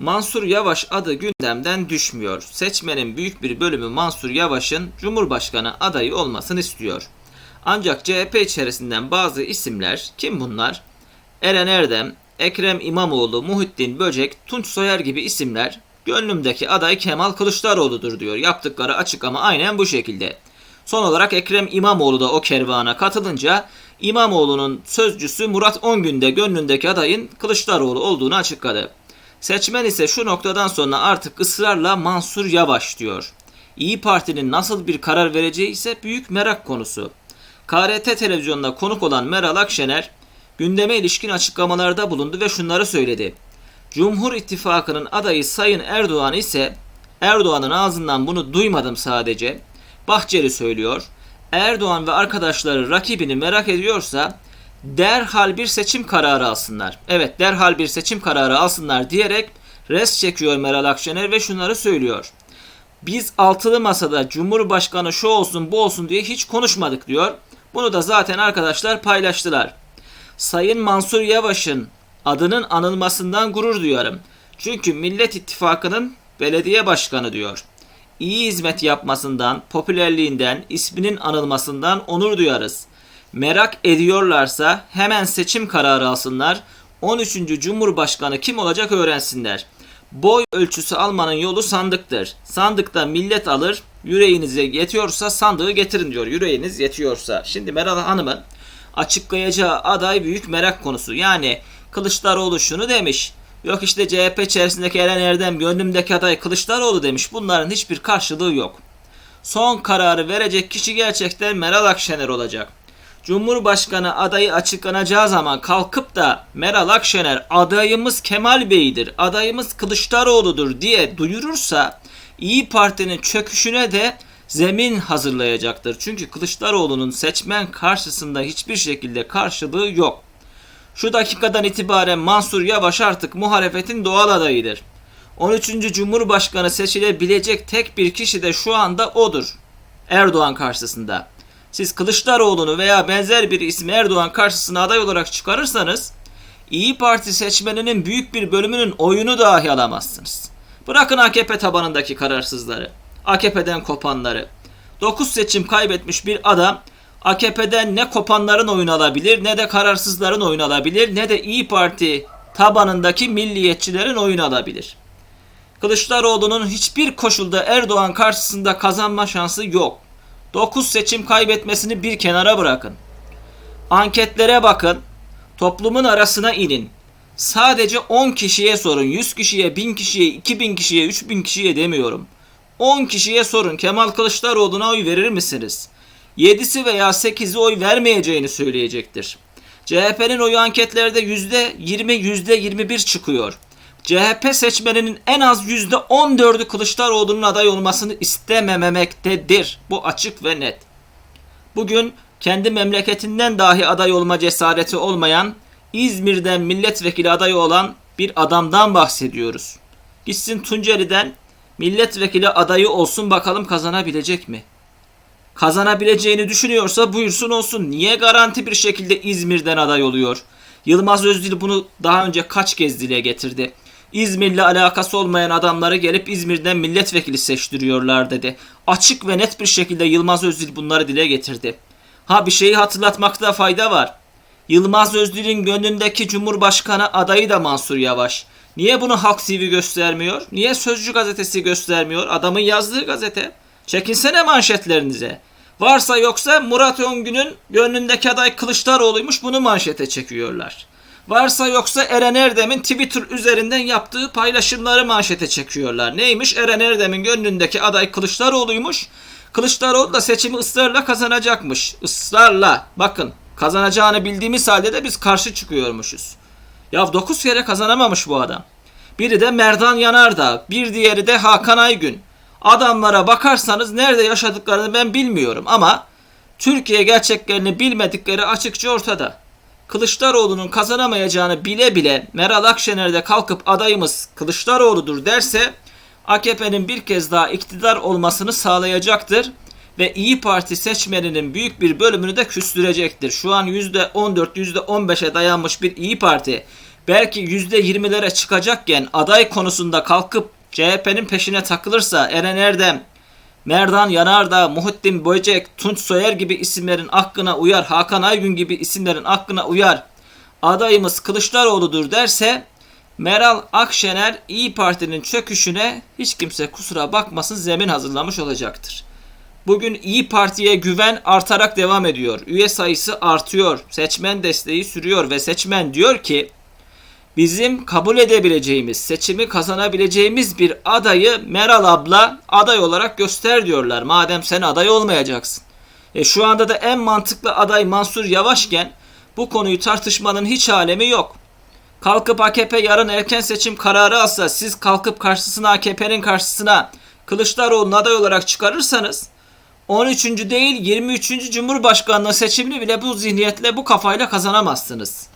Mansur Yavaş adı gündemden düşmüyor. Seçmenin büyük bir bölümü Mansur Yavaş'ın Cumhurbaşkanı adayı olmasını istiyor. Ancak CHP içerisinden bazı isimler, kim bunlar? Eren Erdem, Ekrem İmamoğlu, Muhittin Böcek, Tunç Soyer gibi isimler gönlümdeki aday Kemal Kılıçdaroğlu'dur diyor. Yaptıkları açıklama aynen bu şekilde. Son olarak Ekrem İmamoğlu da o kervana katılınca İmamoğlu'nun sözcüsü Murat Ongün de gönlündeki adayın Kılıçdaroğlu olduğunu açıkladı. Seçmen ise şu noktadan sonra artık ısrarla Mansur Yavaş diyor. İyi Parti'nin nasıl bir karar vereceği ise büyük merak konusu. KRT televizyonuna konuk olan Meral Akşener gündeme ilişkin açıklamalarda bulundu ve şunları söyledi. Cumhur İttifakı'nın adayı Sayın Erdoğan ise Erdoğan'ın ağzından bunu duymadım sadece. Bahçeli söylüyor. Erdoğan ve arkadaşları rakibini merak ediyorsa derhal bir seçim kararı alsınlar. Evet derhal bir seçim kararı alsınlar diyerek res çekiyor Meral Akşener ve şunları söylüyor. Biz altılı masada Cumhurbaşkanı şu olsun bu olsun diye hiç konuşmadık diyor. Bunu da zaten arkadaşlar paylaştılar. Sayın Mansur Yavaş'ın adının anılmasından gurur duyarım. Çünkü Millet İttifakı'nın belediye başkanı diyor. İyi hizmet yapmasından, popülerliğinden, isminin anılmasından onur duyarız. Merak ediyorlarsa hemen seçim kararı alsınlar. 13. Cumhurbaşkanı kim olacak öğrensinler. Boy ölçüsü almanın yolu sandıktır. Sandıkta millet alır. Yüreğinize yetiyorsa sandığı getirin diyor. Yüreğiniz yetiyorsa. Şimdi Meral Hanım'ın açıklayacağı aday büyük merak konusu. Yani Kılıçdaroğlu şunu demiş. Yok işte CHP içerisindeki Eren Erdem gönlümdeki aday Kılıçdaroğlu demiş. Bunların hiçbir karşılığı yok. Son kararı verecek kişi gerçekten Meral Akşener olacak. Cumhurbaşkanı adayı açıklanacağı zaman kalkıp da Meral Akşener adayımız Kemal Bey'dir, adayımız Kılıçdaroğlu'dur diye duyurursa İyi Parti'nin çöküşüne de zemin hazırlayacaktır. Çünkü Kılıçdaroğlu'nun seçmen karşısında hiçbir şekilde karşılığı yok. Şu dakikadan itibaren Mansur Yavaş artık muhalefetin doğal adayıdır. 13. Cumhurbaşkanı seçilebilecek tek bir kişi de şu anda odur. Erdoğan karşısında. Siz Kılıçdaroğlu'nu veya benzer bir ismi Erdoğan karşısına aday olarak çıkarırsanız İyi Parti seçmeninin büyük bir bölümünün oyunu dahi alamazsınız. Bırakın AKP tabanındaki kararsızları, AKP'den kopanları. 9 seçim kaybetmiş bir adam AKP'den ne kopanların oyunu alabilir ne de kararsızların oyunu alabilir ne de İyi Parti tabanındaki milliyetçilerin oyunu alabilir. Kılıçdaroğlu'nun hiçbir koşulda Erdoğan karşısında kazanma şansı yok. 9 seçim kaybetmesini bir kenara bırakın. Anketlere bakın. Toplumun arasına inin. Sadece 10 kişiye sorun. 100 kişiye, 1000 kişiye, 2000 kişiye, 3000 kişiye demiyorum. 10 kişiye sorun. Kemal Kılıçdaroğlu'na oy verir misiniz? 7'si veya 8'i oy vermeyeceğini söyleyecektir. CHP'nin oyu anketlerde %20, %21 çıkıyor. CHP seçmeninin en az %14'ü Kılıçdaroğlu'nun aday olmasını istemememektedir. Bu açık ve net. Bugün kendi memleketinden dahi aday olma cesareti olmayan, İzmir'den milletvekili adayı olan bir adamdan bahsediyoruz. Gitsin Tunceli'den milletvekili adayı olsun bakalım kazanabilecek mi? Kazanabileceğini düşünüyorsa buyursun olsun. Niye garanti bir şekilde İzmir'den aday oluyor? Yılmaz Özdil bunu daha önce kaç kez dile getirdi. İzmir'le alakası olmayan adamları gelip İzmir'den milletvekili seçtiriyorlar dedi. Açık ve net bir şekilde Yılmaz Özdil bunları dile getirdi. Ha bir şeyi hatırlatmakta fayda var. Yılmaz Özdil'in gönlündeki Cumhurbaşkanı adayı da Mansur Yavaş. Niye bunu Halk TV göstermiyor? Niye Sözcü gazetesi göstermiyor? Adamın yazdığı gazete. Çekinsene manşetlerinize. Varsa yoksa Murat Öngün'ün gönlündeki aday Kılıçdaroğlu'ymuş bunu manşete çekiyorlar. Varsa yoksa Eren Erdem'in Twitter üzerinden yaptığı paylaşımları manşete çekiyorlar. Neymiş? Eren Erdem'in gönlündeki aday Kılıçdaroğlu'ymuş. Kılıçdaroğlu da seçimi ısrarla kazanacakmış. Israrla. Bakın kazanacağını bildiğimiz halde de biz karşı çıkıyormuşuz. Ya 9 kere kazanamamış bu adam. Biri de Merdan Yanardağ, bir diğeri de Hakan Aygün. Adamlara bakarsanız nerede yaşadıklarını ben bilmiyorum ama Türkiye gerçeklerini bilmedikleri açıkça ortada. Kılıçdaroğlu'nun kazanamayacağını bile bile Meral Akşener de kalkıp adayımız Kılıçdaroğlu'dur derse AKP'nin bir kez daha iktidar olmasını sağlayacaktır ve İyi Parti seçmeninin büyük bir bölümünü de küstürecektir. Şu an %14, %15'e dayanmış bir İyi Parti belki %20'lere çıkacakken aday konusunda kalkıp CHP'nin peşine takılırsa Eren Erdem, Merdan Yanardağ, Muhittin Böcek, Tunç Soyer gibi isimlerin aklına uyar, Hakan Aygün gibi isimlerin aklına uyar, adayımız Kılıçdaroğlu'dur derse Meral Akşener İyi Parti'nin çöküşüne hiç kimse kusura bakmasın zemin hazırlamış olacaktır. Bugün İyi Parti'ye güven artarak devam ediyor. Üye sayısı artıyor. Seçmen desteği sürüyor ve seçmen diyor ki bizim kabul edebileceğimiz, seçimi kazanabileceğimiz bir adayı Meral abla aday olarak göster diyorlar. Madem sen aday olmayacaksın. E şu anda da en mantıklı aday Mansur Yavaşken bu konuyu tartışmanın hiç alemi yok. Kalkıp AKP yarın erken seçim kararı alsa siz kalkıp karşısına AKP'nin karşısına Kılıçdaroğlu'nu aday olarak çıkarırsanız 13. değil 23. Cumhurbaşkanlığı seçimini bile bu zihniyetle bu kafayla kazanamazsınız.